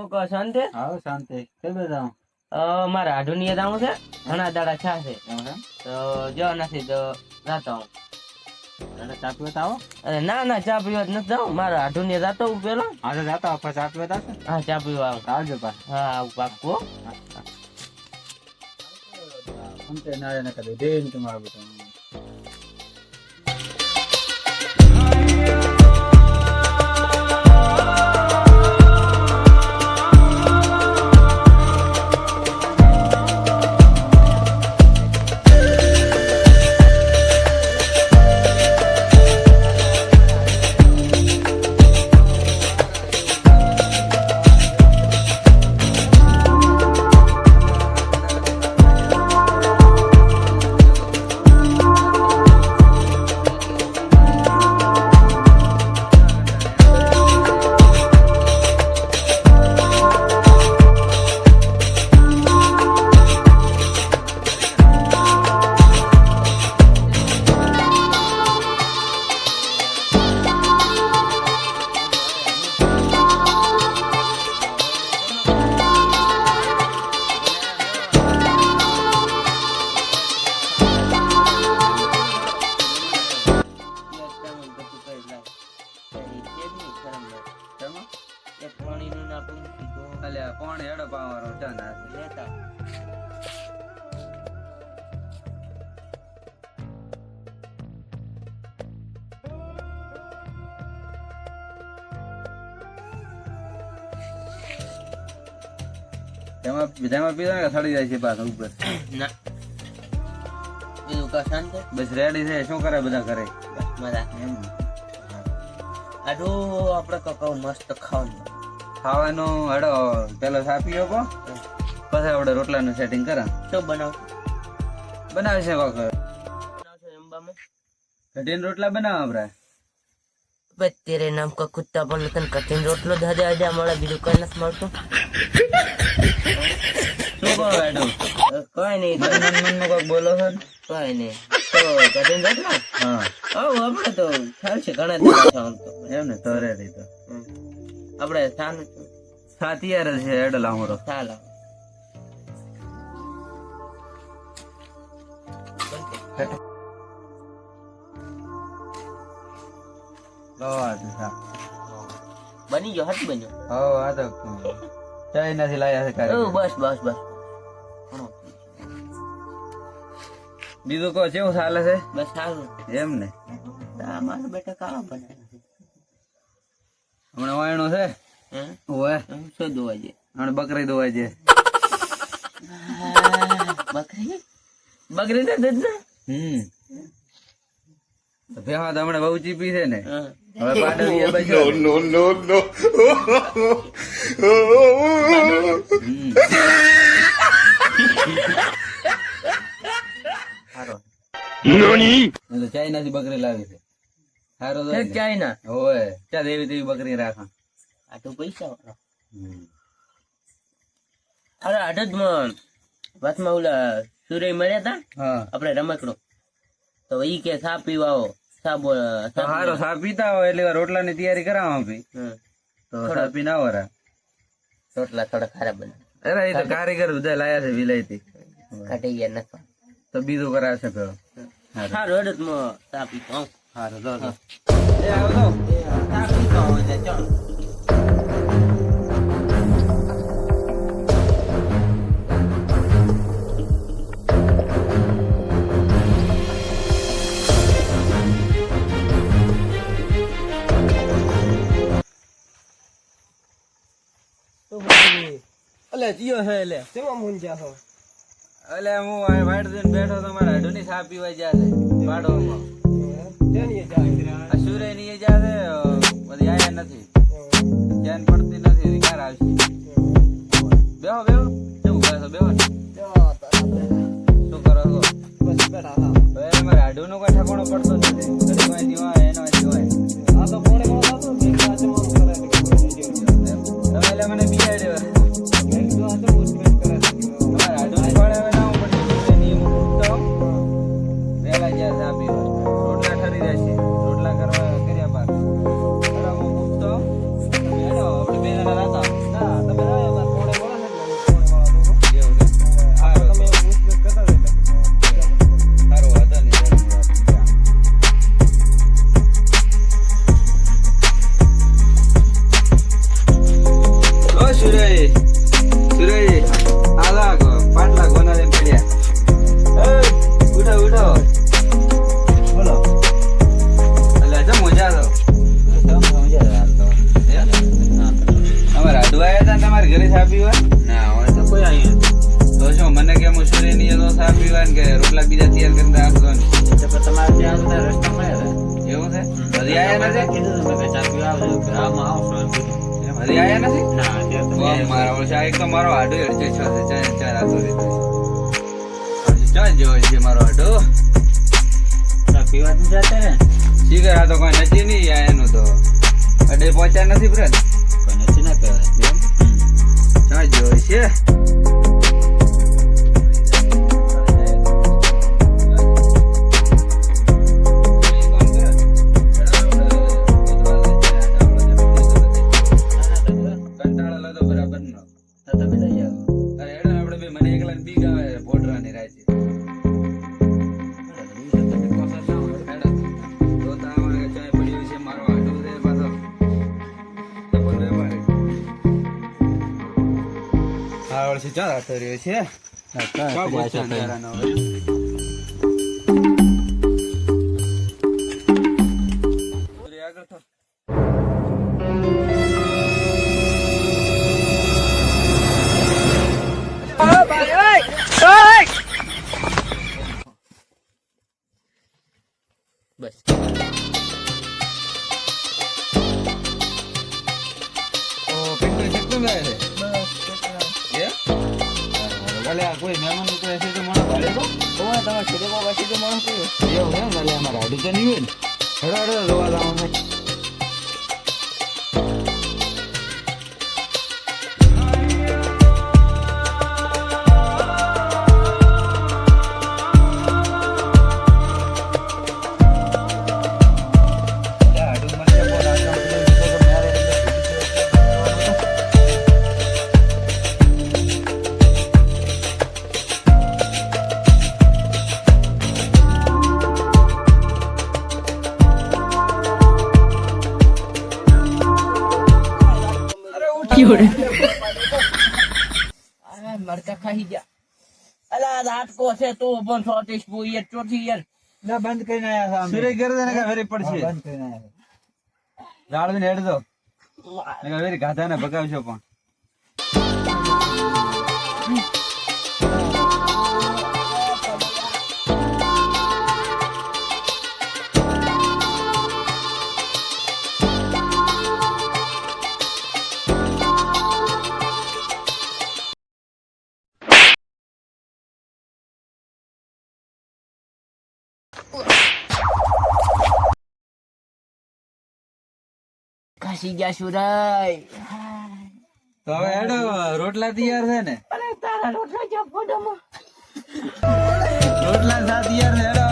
શું કહો શાંતિ મારે છે ઘણા દાડા છા છે તો જો નથી તો જાતો હું ચા પીવા આવો અરે ના ના ચા પીવા જ નથી જાઉં મારે આઢુની જાતો હું પેલો હા તો જાતો આપણે ચા પીવા તો આવશે હા ચા પીવા આવું આવજો પા હા આવું પાક્કું. અંતે નારે કદી દેન તમારું તેમાં તેમાં પીધો ને સડી જાય છે પાછો ઉપર. ના. બીજું કા શાંતિ બસ રેડી છે. શું કરે બધા કરે મજા એમ આઢું આપણે કકાઉ મસ્ત ખાવાનું. ખાવાનું હેડો પેલો સાપી કો પછી આપણે રોટલાનું સેટિંગ કરા. શું બનાવ? બનાવે છે વખત કઢીને રોટલા બનાવ આપણે બસ તેરે નામ કા કુત્તા પણ તને કઠિન રોટલો જ આજે મળે બીજું કઈ નથી મળતું. શું કહો હેડો કઈ નહીં મન કોક બોલો છો કઈ નહીં. તો કઠિન રોટલો હા. આવ આપણે તો છે ઘણા દિવસ એમ ને તો રે તો. આપણે સાનું યાર જ છે હેડો લાવરો ચાલો બની ગયો હતી બન્યો. હો આ તો ચાય નથી લાયા છે કારે બસ બસ બસ. બીજું કહો કેવું ચાલે છે? બસ સારું. એમ ને? આ બેટા કામ બને હમણાં વાયણો છે? હોય શું દોવા છે? હમણાં બકરી દોવાય છે. બકરી? બકરી ને દૂધ ને? હમ. ભેહા તો હમણાં બહુ ચીપી છે ને. હવે પાડવી એ બચ્યો ને. હમ. સારો બકરી લાવી છે. સારો તો એક ચાઇના? હોય. ત્યાં દેવી તેવી બકરી રાખા. આ તો પૈસા અરે આઠ અરે આઠ વાતમાં ઓલા સુરય મળ્યા તા? આપડે આપણે રમકડો. તો ઈ કે સા પીવા આવો સા બોલ હારો સા પીતા હોય એટલે રોટલાની તૈયારી કરાવવા ભી તો સા પી ના વરા રોટલા થોડા ખરાબ બને. અરે એ તો કારીગર બધા લાયા છે વિલાયતી. કાઢી ગયા નથી તો બીજું કરાવશે પેલો હારું. સારું હેડો તો હું. સા પીતો આવું જો, જો. એ આવજો. સા પીતો એટલે ચાલો. જીઓ હે એટલે. તેમાં મૂંઝ્યા છો એટલે હું વાડ દઈને બેઠો તમારા મારા સાપ પીવા જ્યાં છે પાડોમાં સુરય સુરય આ લાખ પાંચ લાખ બનાવે પડ્યા ઉઠો ઉઠો. બોલો. એટલે તો મજા તો તમારે ઘરે ચા પીવા? ના હવે તો કોઈ આવ્યું તો શું મને કેમ હું સૂર્યની તો ચા પીવા કે રોટલા બીજા તૈયાર કરીને આપતો ને તમારે ત્યાં બધા રસ્તા મળ્યા એવું છે? હજી આવ્યા નથી? કીધું તમે ચા પીવા આવજો આમાં આવશો હજી આયા નથી? ના અત્યારે તો મારા આ એક તો મારો હાડો અડચે છે ચાર જેવો છે મારો હાડો ચા પીવા જ ને? શીખર આ તો કોઈ નથી નહીં આ એનું તો. અડે પહોંચ્યા નથી બ્રદ કોઈ નથી ના કહેવાય ચા જેવો છે? હા વર્ષે ચાર હાથો રહ્યો છે ચા પૂછ્યા અંધારાનો હવે. પૂરી આગળ થો. બસ ઓ, પિન્ટુ કેટલું જાય છે? આ કોઈ મહેમાન તો હશે તો મને ભાડે તો? એવું એમ? ભલે અમારે હાડી તો નહીં હોય ને. હેડો, હડો જોવા જવાનું મરકા ખાઈ ગયા. અલા રાટકો છે તો પણ સોટીશ યાર ચોથી યાર. ના બંધ કરીને આયા છે સુરેશ ઘરે તને કે વેરી પડશે? બંધ કરીને આયા જાળવીને હેડ દો. નકર વેરી ગાધાને ભગાવશો પણ. ખાસી ગયા સુરાય તો હવે હેડો રોટલા તૈયાર છે ને? અરે તારા રોટલા ક્યાં ફોટામાં? રોટલા સા તૈયાર છે હેડો.